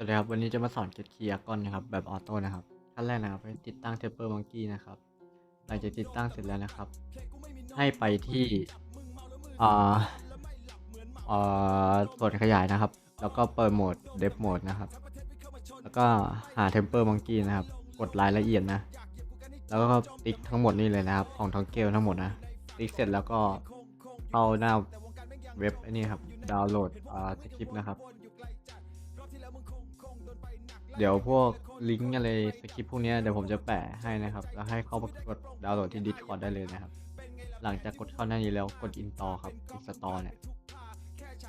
สวัสดีครับวันนี้จะมาสอนเก็ตคีย์ก่อนนะครับแบบออโต้นะครับขั้นแรกนะครับให้ติดตั้งเทปเปอร์มังกี้นะครับหลังจากติดตั้งเสร็จแล้วนะครับ ให้ไปที่อ่าอ่าส่วนขยายนะครับ แล้วก็เปิดโหมดเดฟโหมดนะครับ แล้วก็หาเทมเปอร์มังกี้นะครับ กดรายละเอียดนะ แล้วก็ติ๊กทั้งหมดนี่เลยนะครับ ของทั้งเกลทั้งหมดนะติ๊กเสร็จแล้วก็เข้าหน้าเว็บไอ้นี่ครับดาวน์โหลดอ่าสคริปต์นะครับ เดี๋ยวพวกลิงก์อะไรสคริปต์พวกนี้เดี๋ยวผมจะแปะให้นะครับ แล้วให้เข้ามากดดาวน์โหลดที่ Discord ได้เลยนะครับ หลังจากกดเข้าหน้านี้แล้วกด install ครับ install เนี่ย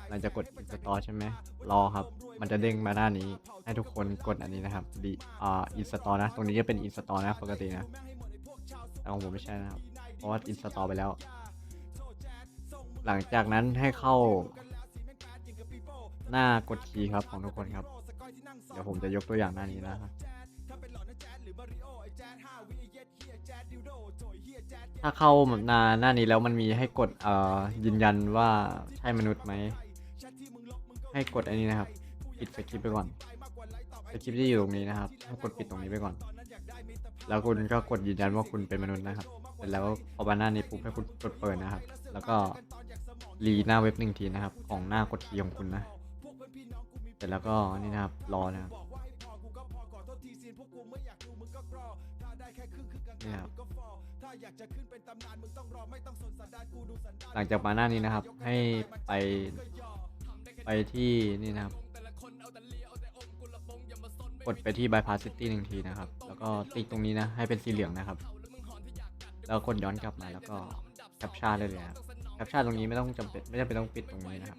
หลังจากกด install ใช่ไหมรอครับ มันจะเด้งมาหน้านี้ ให้ทุกคนกดอันนี้นะครับดีอ่า install นะ ตรงนี้จะเป็น install นะปกตินะแต่ของผมไม่ใช่นะครับ เพราะว่า install ไปแล้ว หลังจากนั้นให้เข้า หน้ากดคีย์ครับของทุกคนครับ เดี๋ยวผมจะยกตัวอย่างหน้านี้นะครับถ้าเข้าหน้าหน้านี้แล้วมันมีให้กดเอ่อยืนยันว่าใช่มนุษย์ไหม ให้กดอันนี้นะครับ ปิดสคริปไปก่อนสคริปที่อยู่ตรงนี้นะครับให้กดปิดตรงนี้ไปก่อน แล้วคุณก็กดยืนยันว่าคุณเป็นมนุษย์นะครับเสร็จแล้วพอมาหน้านี้ปุ๊บให้คุณกดเปิดนะครับ แล้วก็รีหน้าเว็บหนึ่งทีนะครับ ของหน้ากดคีย์ของคุณนะ เสร็จแล้วก็นี่นะครับรอนะครับนี่ครับหลังจากมาหน้านี้นะครับ ให้ไปไปที่นี่นะครับ กดไปที่ bypass city หนึ่งทีนะครับ แล้วก็ติ๊กตรงนี้นะ ให้เป็นสีเหลืองนะครับ แล้วกดย้อนกลับมาแล้วก็แคปชั่นเลยครับแคปชั่นตรงนี้ไม่ต้องจำเป็นไม่จำเป็นต้องปิดตรงนี้นะครับ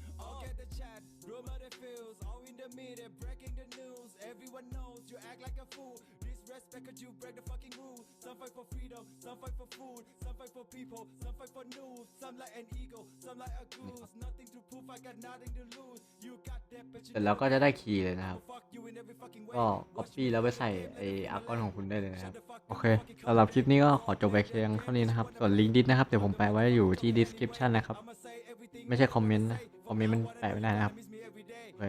Disrespect cause you break the fucking rules. Some fight for freedom, some fight for food, some fight for people, some fight for news. Some like an eagle, some like a goose. Nothing to prove, I got nothing to lose. You got that, but เสร็จแล้วก็จะได้คีย์เลยนะครับ fuck you in every fucking way. ก็ copy แล้วไปใส่ไออาร์กอนของคุณได้เลยนะครับ โอเคสำหรับคลิปนี้ก็ขอจบไปเพียงเท่านี้นะครับ ส่วนลิงก์ดิสนะครับ เดี๋ยวผมแปะไว้อยู่ที่ description นะครับไม่ใช่คอมเมนต์นะ คอมเมนต์มันแปะไม่ได้นะครับโอเค